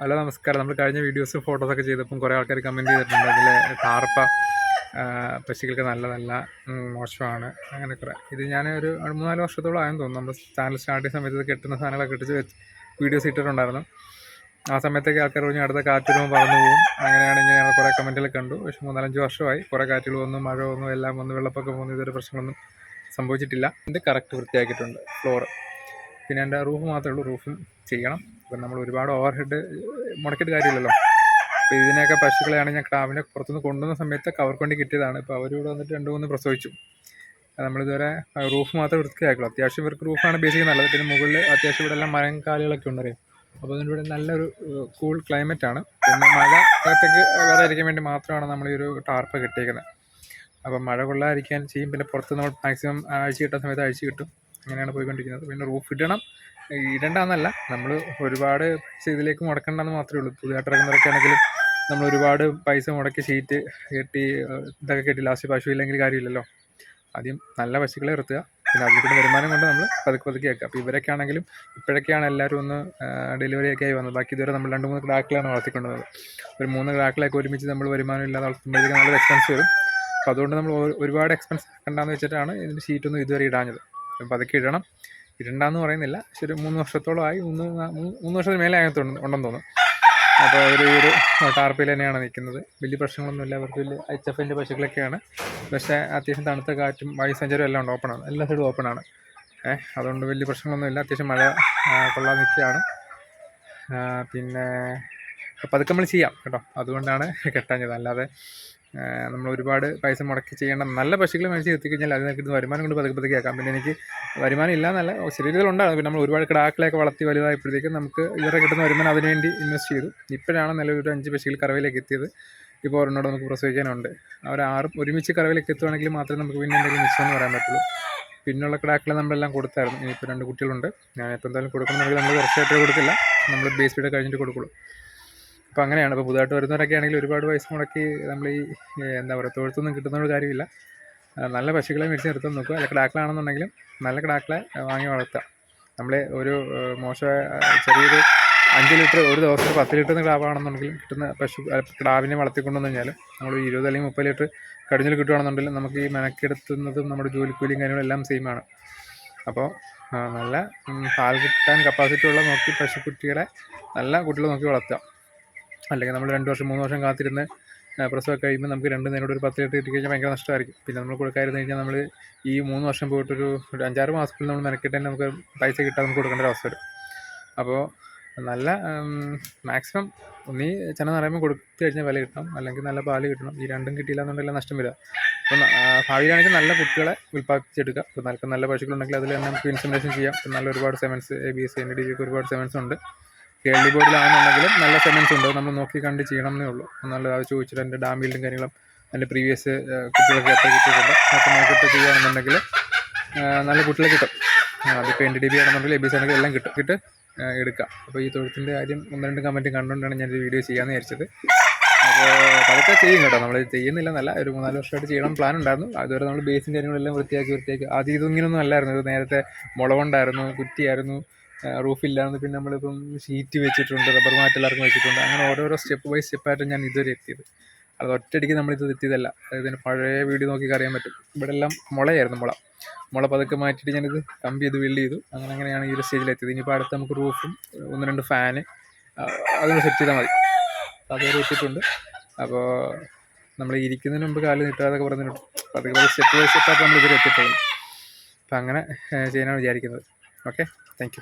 Hello നമസ്കാരം. നമ്മൾ കഴിഞ്ഞ വീഡിയോസ് ഫോട്ടോസൊക്കെ ചെയ്തപ്പം കുറേ ആൾക്കാർ കമന്റ് ചെയ്തിട്ടുണ്ട്. അതിൽ ടാർപ്പ പശുക്കൾക്ക് നല്ലതല്ല മോശമാണ്. അങ്ങനെ കുറേ. ഇത് ഞാൻ ഒരു മൂന്നാൽ വർഷത്തോളം ആയെന്ന് തോന്നുന്നു. നമ്മൾ ചാനൽ സ്റ്റാർട്ട് ചെയ്യുന്ന സമയത്ത് കെട്ടുന്ന സാധനങ്ങളൊക്കെ ഇട്ടിച്ച് വെച്ച് വീഡിയോസ് ഇട്ടിട്ടുണ്ടായിരുന്നു. ആ സമയത്തൊക്കെ ആൾക്കാർ പറഞ്ഞു അടുത്ത കാറ്റുകളും പറന്നു പോകും അങ്ങനെയാണ് ഇങ്ങനെയാണ് കുറേ കമന്റുകൾ കണ്ടു. പക്ഷേ മൂന്നാലഞ്ച് വർഷമായി. കുറേ കാറ്റുകൾ വന്നു മഴ വന്നു എല്ലാം വന്നു വെള്ളപ്പൊക്കം വന്നു ഇതൊരു പ്രശ്നമൊന്നും സംഭവിച്ചിട്ടില്ല. ഇത് കറക്റ്റ് വൃത്തിയാക്കിയിട്ടുണ്ട്. ഫ്ലോർ പിന്നെ എന്റെ റൂഫ് മാത്രമേ ഉള്ളൂ റൂഫും ചെയ്യണം. അപ്പം നമ്മൾ ഒരുപാട് ഓവർ ഹെഡ് മുടക്കിയിട്ട് കാര്യമില്ലല്ലോ. അപ്പോൾ ഇതിനെയൊക്കെ പശുക്കളെയാണ് ഞാൻ ക്രാവിനെ പുറത്തുനിന്ന് കൊണ്ടുവന്ന സമയത്ത് കവർ കൊണ്ട് കിട്ടിയതാണ്. ഇപ്പോൾ അവരിവിടെ വന്നിട്ട് രണ്ട് മൂന്ന് പ്രസവിച്ചു. നമ്മളിതുവരെ റൂഫ് മാത്രം വൃത്തിയാക്കുള്ളൂ. അത്യാവശ്യം ഇവർക്ക് റൂഫാണ് ബേസിക് നല്ലത്. പിന്നെ മുകളിൽ അത്യാവശ്യം ഇവിടെ എല്ലാം മരം കാലുകളൊക്കെ ഉണ്ടറിയും അപ്പോൾ അതിന്റെ ഇവിടെ നല്ലൊരു കൂൾ ക്ലൈമറ്റ് ആണ്. പിന്നെ മഴ അകത്തേക്ക് വരാതിരിക്കാൻ വേണ്ടി മാത്രമാണ് നമ്മൾ ഈ ഒരു ടാർപ്പ് കിട്ടിയേക്കുന്നത് അപ്പം മഴ കൊള്ളാതിരിക്കാൻ ചെയ്യും. പിന്നെ പുറത്ത് നമ്മൾ മാക്സിമം ആഴ്ച കിട്ടുന്ന സമയത്ത് ആഴ്ച കിട്ടും. അങ്ങനെയാണ് പോയിക്കൊണ്ടിരിക്കുന്നത്. പിന്നെ റൂഫ് ഇടണം. ഇടണ്ടെന്നല്ല നമ്മൾ ഒരുപാട് പൈസ ഇതിലേക്ക് മുടക്കണ്ടെന്ന് മാത്രമേ ഉള്ളൂ. പുതിയതായിട്ട് ഇറങ്ങുന്നവരൊക്കെ ആണെങ്കിലും നമ്മൾ ഒരുപാട് പൈസ മുടക്കി ഷീറ്റ് കെട്ടി ഇതൊക്കെ കെട്ടി ലാസ്റ്റ് പശു ഇല്ലെങ്കിൽ കാര്യമില്ലല്ലോ. ആദ്യം നല്ല പശുക്കളെ ഇറത്തുക പിന്നെ അതിൽ കൂടെ വരുമാനം കൊണ്ട് നമ്മൾ പതുക്കെ പതുക്കെ ആക്കുക. അപ്പോൾ ഇവരൊക്കെ ആണെങ്കിലും ഇപ്പോഴൊക്കെയാണ് എല്ലാവരും ഒന്ന് ഡെലിവറി ഒക്കെ ആയി വന്നത്. ബാക്കി ഇതുവരെ നമ്മൾ രണ്ട് മൂന്ന് ക്രാക്കിലാണ് വളർത്തിക്കൊണ്ടുവന്നത് ഒരു മൂന്ന് ക്രാക്കിലൊക്കെ ഒരുമിച്ച് നമ്മൾ വരുമാനം ഇല്ലാതെ വളർത്തുമ്പോഴത്തേക്കും നല്ല എക്സ്പെൻസ് വരും. അപ്പോൾ അതുകൊണ്ട് നമ്മൾ ഒരു- ഒരുപാട് എക്സ്പെൻസ് കണ്ടാന്ന് വെച്ചിട്ടാണ് ഇതിന്റെ ഷീറ്റൊന്നും ഇതുവരെ ഇടാഞ്ഞത്. അപ്പോൾ പതുക്കെ ഇടണം. ഇടണ്ടെന്ന് പറയുന്നില്ല. പക്ഷെ ഒരു മൂന്ന് വർഷത്തോളമായി മൂന്ന് മൂന്ന് വർഷത്തിന് മേലെ ആകത്തുണ്ട് ഉണ്ടെന്ന് തോന്നുന്നു. അപ്പോൾ അവർ ഒരു ടാർപ്പിൽ തന്നെയാണ് നിൽക്കുന്നത്. വലിയ പ്രശ്നങ്ങളൊന്നുമില്ല അവർക്ക് വലിയ എച്ച് എഫിന്റെ പശുക്കളൊക്കെയാണ്. പക്ഷേ അത്യാവശ്യം തണുത്ത കാറ്റും വായു സഞ്ചാരം എല്ലാം ഉണ്ട്. ഓപ്പണാണ് എല്ലാ സൈഡും ഓപ്പണാണ് ഏഹ് അതുകൊണ്ട് വലിയ പ്രശ്നങ്ങളൊന്നുമില്ല അത്യാവശ്യം മഴ കൊള്ളാൻ നിൽക്കുകയാണ്. പിന്നെ പതുക്കെ നമ്മൾ ചെയ്യാം കേട്ടോ. അതുകൊണ്ടാണ് കെട്ടാഞ്ഞത്. അല്ലാതെ നമ്മൾ ഒരുപാട് പൈസ മുടക്കി ചെയ്യേണ്ട നല്ല പശുക്കളെ മേടിച്ച് എത്തിക്കഴിഞ്ഞാൽ അതിനെ കിട്ടുന്ന വരുമാനം കൊണ്ട് പതുക്കെ പതുക്കെ ആക്കാം. പിന്നെ എനിക്ക് വരുമാനം ഇല്ല എന്നല്ല ചെറിയ രീതിയിലുണ്ടാകും പിന്നെ നമ്മൾ ഒരുപാട് കിടാക്കളെയൊക്കെ വളർത്തി വലുതായപ്പോഴത്തേക്കും നമുക്ക് ഇവരെ കിട്ടുന്ന വരുമാനം അതിനുവേണ്ടി ഇൻവെസ്റ്റ് ചെയ്തു. ഇപ്പോഴാണ് നിലവിൽ ഒരു അഞ്ച് പശുക്കൾ കറവയിലേക്ക് എത്തിയത്. ഇപ്പോൾ ഒരെണ്ണോട് നമുക്ക് പ്രസവിക്കാനുണ്ട്. അവർ ആറും ഒരുമിച്ച് കറവയിലേക്ക് എത്തുവാണെങ്കിൽ മാത്രമേ നമുക്ക് പിന്നെ എന്തെങ്കിലും മിച്ചമെന്ന് പറയാൻ പറ്റുള്ളൂ. പിന്നുള്ള കിടാക്കളെ നമ്മളെല്ലാം കൊടുത്തായിരുന്നു. ഇനിയിപ്പോൾ രണ്ട് കുട്ടികളുണ്ട്. ഞാൻ ഇപ്പോൾ എന്തായാലും കൊടുക്കണമെന്നുണ്ടെങ്കിൽ നമ്മൾ കുറച്ചായിട്ട് കൊടുക്കില്ല. നമ്മൾ ബേസ് ഫീഡ് കഴിഞ്ഞിട്ട് കൊടുക്കുള്ളൂ. അപ്പോൾ അങ്ങനെയാണ്. ഇപ്പോൾ പുതുതായിട്ട് വരുന്നവരൊക്കെ ആണെങ്കിൽ ഒരുപാട് പൈസ മുടക്കി നമ്മൾ ഈ എന്താ പറയുക തൊഴുത്തൊന്നും കിട്ടുന്ന ഒരു കാര്യമില്ല നല്ല പശുക്കളെ മേടിച്ച് നിർത്താൻ നോക്കുക. അല്ല കിടാക്കളാണെന്നുണ്ടെങ്കിലും നല്ല കിടാക്കളെ വാങ്ങി വളർത്തുക. നമ്മൾ ഒരു മോശ ചെറിയൊരു അഞ്ച് ലിറ്റർ ഒരു ദിവസം പത്ത് ലിറ്റർ കിടാവാണെന്നുണ്ടെങ്കിലും കിട്ടുന്ന പശു കിടാവിനെ വളർത്തിക്കൊണ്ടുവന്നു കഴിഞ്ഞാൽ നമ്മൾ ഇരുപത് അല്ലെങ്കിൽ മുപ്പത് ലിറ്റർ കടിഞ്ഞിൽ കിട്ടുകയാണെന്നുണ്ടെങ്കിൽ നമുക്ക് ഈ മെനക്കെടുത്തുന്നതും നമ്മുടെ ജോലിക്കൂലിയും കാര്യങ്ങളും എല്ലാം സെയിം ആണ്. അപ്പോൾ നല്ല പാൽ കിട്ടാൻ കപ്പാസിറ്റി ഉള്ള നോക്കി പശുക്കുട്ടികളെ നല്ല കുട്ടികളെ നോക്കി വളർത്തുക. അല്ലെങ്കിൽ നമ്മൾ രണ്ട് വർഷം മൂന്ന് വർഷം കാത്തിരുന്ന് പ്രസവം കഴിയുമ്പോൾ നമുക്ക് രണ്ട് നേരോട് ഒരു പത്ത് ലിറ്റർ കിട്ടി കഴിഞ്ഞാൽ ഭയങ്കര നഷ്ടമായിരിക്കും. പിന്നെ നമ്മൾ കൊടുക്കാതിരുന്ന് കഴിഞ്ഞാൽ നമ്മൾ ഈ മൂന്ന് വർഷം പോയിട്ടൊരു ഒരു അഞ്ചാറ് മാസത്തിൽ നമ്മൾ മെനക്കിട്ട് തന്നെ നമുക്ക് പൈസ കിട്ടാതെ നമുക്ക് കൊടുക്കേണ്ട ഒരു അവസ്ഥ വരും. അപ്പോൾ നല്ല മാക്സിമം ഒന്നീ ചെന നിറയുമ്പോൾ കൊടുത്തു കഴിഞ്ഞാൽ വില കിട്ടണം. അല്ലെങ്കിൽ നല്ല പാൽ കിട്ടണം. ഈ രണ്ടും കിട്ടിയില്ല എന്നുണ്ടെങ്കിൽ നഷ്ടം വരിക. അപ്പം ഭാവിയിലാണെങ്കിൽ നല്ല കുട്ടികളെ ഉൽപ്പാദിപ്പിച്ചെടുക്കുക. ഇപ്പോൾ നല്ല നല്ല പശുക്കളുണ്ടെങ്കിൽ അതിൽ തന്നെ നമുക്ക് ഇൻസമിനേഷൻ ചെയ്യാം. നല്ല ഒരുപാട് sevens A B S N D ഒക്കെ ഒരുപാട് സെവൻസ് ഉണ്ട്. കേരളി ബോർഡിലാണെന്നുണ്ടെങ്കിലും നല്ല സെമൻസ് ഉണ്ട്. നമ്മൾ നോക്കി കണ്ട് ചെയ്യണം എന്നേ ഉള്ളൂ. നല്ല അത് ചോദിച്ചിട്ട് എന്റെ ഡാം ബിൽഡും കാര്യങ്ങളും എന്റെ പ്രീവിയസ് കുട്ടികളൊക്കെ എത്ര കിട്ടിയിട്ടുണ്ട് അതൊക്കെ നോക്കിയിട്ട് ചെയ്യുകയാണെന്നുണ്ടെങ്കിൽ നല്ല കുട്ടികളെ കിട്ടും. അതിപ്പോൾ എൻ ഡി ബി ആണെന്നുണ്ടെങ്കിൽ എ ബി സി ആണെങ്കിൽ എല്ലാം കിട്ടും. കിട്ട് എടുക്കാം. അപ്പോൾ ഈ തൊഴുത്തിന്റെ കാര്യം ഒന്ന് രണ്ട് കമന്റ് കണ്ടുകൊണ്ടാണ് ഞാൻ വീഡിയോ ചെയ്യാമെന്ന് വിചാരിച്ചത്. അപ്പോൾ അതൊക്കെ ചെയ്യും കേട്ടോ. നമ്മൾ ചെയ്യുന്നില്ല എന്നല്ല ഒരു മൂന്നാൽ വർഷമായിട്ട് ചെയ്യണം പ്ലാൻ ഉണ്ടായിരുന്നു. അതുവരെ നമ്മൾ ബേസും കാര്യങ്ങളെല്ലാം വൃത്തിയാക്കി വൃത്തിയാക്കി. ആദ്യം ഇതൊങ്ങനെയൊന്നും അല്ലായിരുന്നു. ഇത് നേരത്തെ മുളവുണ്ടായിരുന്നു കുറ്റിയായിരുന്നു റൂഫില്ലായിരുന്നു പിന്നെ നമ്മളിപ്പം ഷീറ്റ് വെച്ചിട്ടുണ്ട് റബ്ബർ മാറ്റ് എല്ലാവർക്കും വെച്ചിട്ടുണ്ട്. അങ്ങനെ ഓരോരോ സ്റ്റെപ്പ് ബൈ സ്റ്റെപ്പായിട്ട് ഞാൻ ഇതുവരെ എത്തിയത്. അത് ഒറ്റയടിക്ക് നമ്മളിത് എത്തിയതല്ല. അതായത് പഴയ വീഡിയോ നോക്കി അറിയാൻ പറ്റും. ഇവിടെ എല്ലാം മുളയായിരുന്നു മുള. മുള പതുക്കെ മാറ്റിയിട്ട് ഞാനിത് കമ്പി ഇത് ബിൽഡ് ചെയ്തു. അങ്ങനെ അങ്ങനെയാണ് ഈ ഒരു സ്റ്റേജിലെത്തിയത് ഇനിയിപ്പോൾ അടുത്ത് നമുക്ക് റൂഫും ഒന്ന് രണ്ട് ഫാന് അതൊന്ന് സെറ്റ് ചെയ്താൽ മതി. അതുവരെ എത്തിയിട്ടുണ്ട് അപ്പോൾ നമ്മൾ ഇരിക്കുന്നതിന് മുമ്പ് കാൽ നീട്ടാതൊക്കെ പറഞ്ഞിട്ട് പതുക്കെ സ്റ്റെപ്പ് ബൈ സ്റ്റെപ്പായിട്ട് നമ്മൾ ഇതിൽ എത്തിയിട്ടുള്ളൂ. അപ്പോൾ അങ്ങനെ ചെയ്യാനാണ് വിചാരിക്കുന്നത്. Okay thank